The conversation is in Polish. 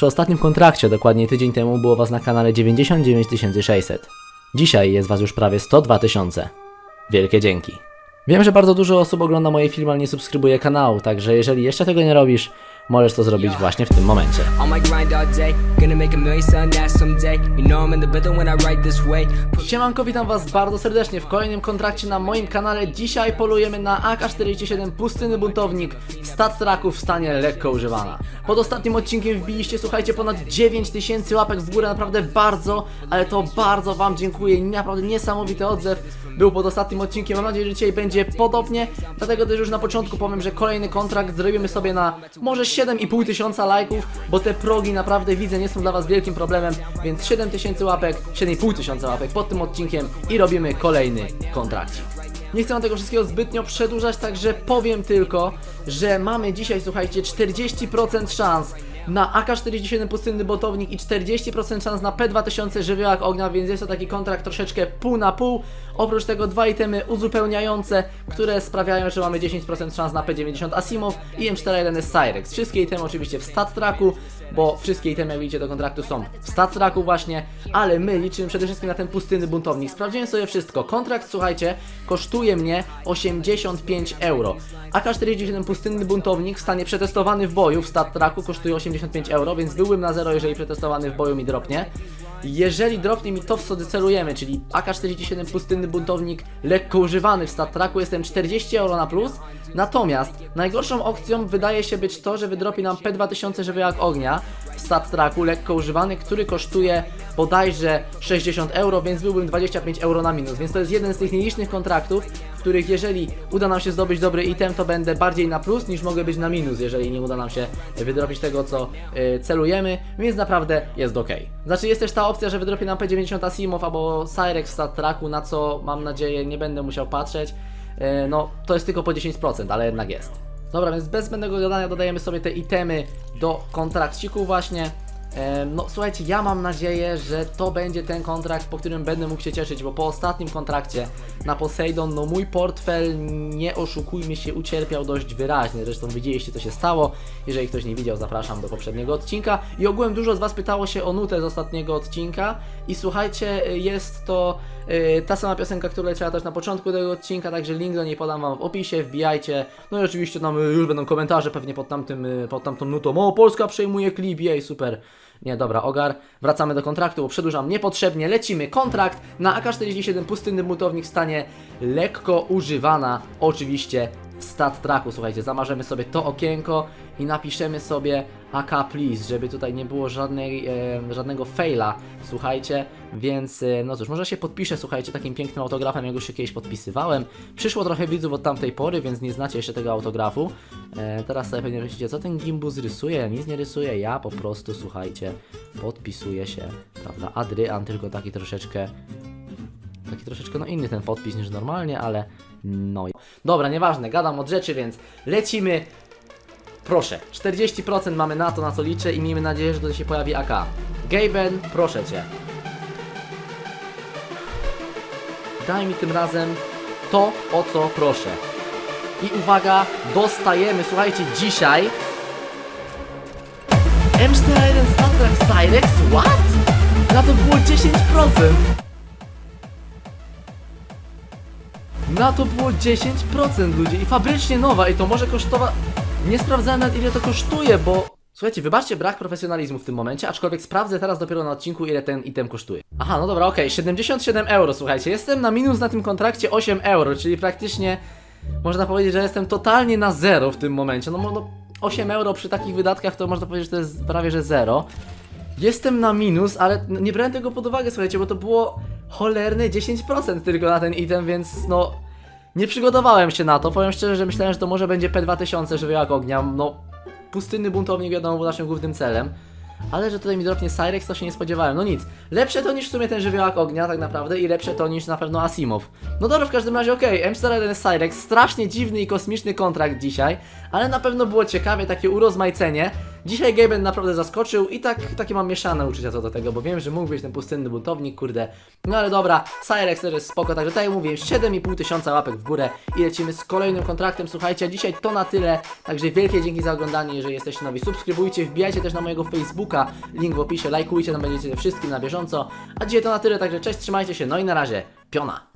Przy ostatnim kontrakcie, dokładnie tydzień temu, było Was na kanale 99 600. Dzisiaj jest Was już prawie 102 tysiące. Wielkie dzięki. Wiem, że bardzo dużo osób ogląda moje filmy, ale nie subskrybuje kanału, także jeżeli jeszcze tego nie robisz, możesz to zrobić właśnie w tym momencie. Siemanko, witam was bardzo serdecznie w kolejnym kontrakcie na moim kanale. Dzisiaj polujemy na AK-47 Pustyny Buntownik w stat tracku w stanie lekko używana. Pod ostatnim odcinkiem wbiliście, słuchajcie, ponad 9000 łapek w górę, naprawdę bardzo, ale to bardzo wam dziękuję, naprawdę niesamowity odzew był pod ostatnim odcinkiem, mam nadzieję, że dzisiaj będzie podobnie, dlatego też już na początku powiem, że kolejny kontrakt zrobimy sobie na może 7,5 tysiąca lajków, bo te progi naprawdę widzę nie są dla was wielkim problemem, więc 7 tysięcy łapek, 7,5 tysiąca łapek pod tym odcinkiem i robimy kolejny kontrakcik. Nie chcę wam tego wszystkiego zbytnio przedłużać, także powiem tylko, że mamy dzisiaj, słuchajcie, 40% szans na AK-47 pustynny botownik i 40% szans na P2000 żywiołak ognia, więc jest to taki kontrakt troszeczkę pół na pół. Oprócz tego dwa itemy uzupełniające, które sprawiają, że mamy 10% szans na P90 Asimov i M41 Cyrex. Wszystkie itemy oczywiście w stat tracku, bo wszystkie itemy jak widzicie do kontraktu są w stat tracku właśnie, ale my liczymy przede wszystkim na ten pustynny buntownik. Sprawdziłem sobie wszystko. Kontrakt, słuchajcie, kosztuje mnie 85 euro. AK-47 pustynny buntownik w stanie przetestowany w boju w stat tracku kosztuje 85 euro, więc byłbym na zero, jeżeli przetestowany w boju mi dropnie. Jeżeli dropnie mi to, w co celujemy, czyli AK-47 pustynny buntownik lekko używany w stat tracku, jestem 40 euro na plus. Natomiast najgorszą opcją wydaje się być to, że wydropi nam P2000 żywiołak ognia w stat tracku lekko używany, który kosztuje bodajże 60 euro, więc byłbym 25 euro na minus. Więc to jest jeden z tych nielicznych kontraktów, w których jeżeli uda nam się zdobyć dobry item, to będę bardziej na plus niż mogę być na minus, jeżeli nie uda nam się wydropić tego, co y, celujemy, więc naprawdę jest ok. Znaczy jest też ta opcja, że wydropi nam P90 Asimov albo Cyrex w stat tracku, na co mam nadzieję nie będę musiał patrzeć. Y, no, to jest tylko po 10%, ale jednak jest. Dobra, więc bez zbędnego gadania dodajemy sobie te itemy do kontrakciku właśnie. No słuchajcie, ja mam nadzieję, że to będzie ten kontrakt, po którym będę mógł się cieszyć, bo po ostatnim kontrakcie na Poseidon, no mój portfel, nie oszukujmy się, ucierpiał dość wyraźnie. Zresztą widzieliście, co się stało. Jeżeli ktoś nie widział, zapraszam do poprzedniego odcinka. I ogółem dużo z Was pytało się o nutę z ostatniego odcinka. I słuchajcie, jest to y, ta sama piosenka, która leciała też na początku tego odcinka, także link do niej podam Wam w opisie, wbijajcie. No i oczywiście tam y, już będą komentarze pewnie pod, tamtym, y, pod tamtą nutą. O, Polska przejmuje klip, jej, super. Nie, dobra, ogar. Wracamy do kontraktu, bo przedłużam niepotrzebnie. Lecimy. Kontrakt na AK-47 pustynny butownik w stanie lekko używana, oczywiście w stat tracku. Słuchajcie, zamarzemy sobie to okienko i napiszemy sobie AK please, żeby tutaj nie było żadnej, e, żadnego faila, słuchajcie, więc e, no cóż, może się podpiszę, słuchajcie, takim pięknym autografem, jak już się kiedyś podpisywałem. Przyszło trochę widzów od tamtej pory, więc nie znacie jeszcze tego autografu. E, teraz sobie pewnie myślicie, co ten gimbus rysuje? Nic nie rysuje, ja po prostu, słuchajcie, podpisuję się, prawda, Adrian, tylko taki troszeczkę Taki troszeczkę no inny ten podpis niż normalnie, ale no. Dobra, nieważne, gadam od rzeczy, więc lecimy. Proszę, 40% mamy na to, na co liczę i miejmy nadzieję, że tutaj się pojawi AK. Gaben, proszę Cię. Daj mi tym razem to, o co proszę. I uwaga, dostajemy, słuchajcie, dzisiaj M41 Soundtrack Cyrex, what? Na to było 10%. Na to było 10% ludzie i fabrycznie nowa i to może kosztować... Nie sprawdzałem nawet ile to kosztuje, bo... Słuchajcie, wybaczcie brak profesjonalizmu w tym momencie, aczkolwiek sprawdzę teraz dopiero na odcinku ile ten item kosztuje. Aha, no dobra, okej, 77 euro, słuchajcie, jestem na minus na tym kontrakcie 8 euro, czyli praktycznie można powiedzieć, że jestem totalnie na zero w tym momencie. No, no 8 euro przy takich wydatkach to można powiedzieć, że to jest prawie że zero. Jestem na minus, ale nie brałem tego pod uwagę, słuchajcie, bo to było cholerne 10% tylko na ten item, więc no... Nie przygotowałem się na to, powiem szczerze, że myślałem, że to może będzie P2000 żywiołak ognia, no... Pustynny buntownik wiadomo był naszym głównym celem. Ale że tutaj mi dropnie Cyrex, to się nie spodziewałem. No nic. Lepsze to niż w sumie ten żywiołak ognia tak naprawdę i lepsze to niż na pewno Asimov. No dobra, w każdym razie okej, M41 Cyrex, strasznie dziwny i kosmiczny kontrakt dzisiaj, ale na pewno było ciekawie, takie urozmaicenie. Dzisiaj Gaben naprawdę zaskoczył i tak, takie mam mieszane uczucia co do tego, bo wiem, że mógł być ten pustynny buntownik, kurde. No ale dobra, Cyrex też jest spoko, także tak jak mówiłem, 7,5 tysiąca łapek w górę i lecimy z kolejnym kontraktem. Słuchajcie, dzisiaj to na tyle, także wielkie dzięki za oglądanie, jeżeli jesteście nowi, subskrybujcie, wbijajcie też na mojego Facebooka, link w opisie, lajkujcie, tam będziecie wszystkim na bieżąco. A dzisiaj to na tyle, także cześć, trzymajcie się, no i na razie, piona!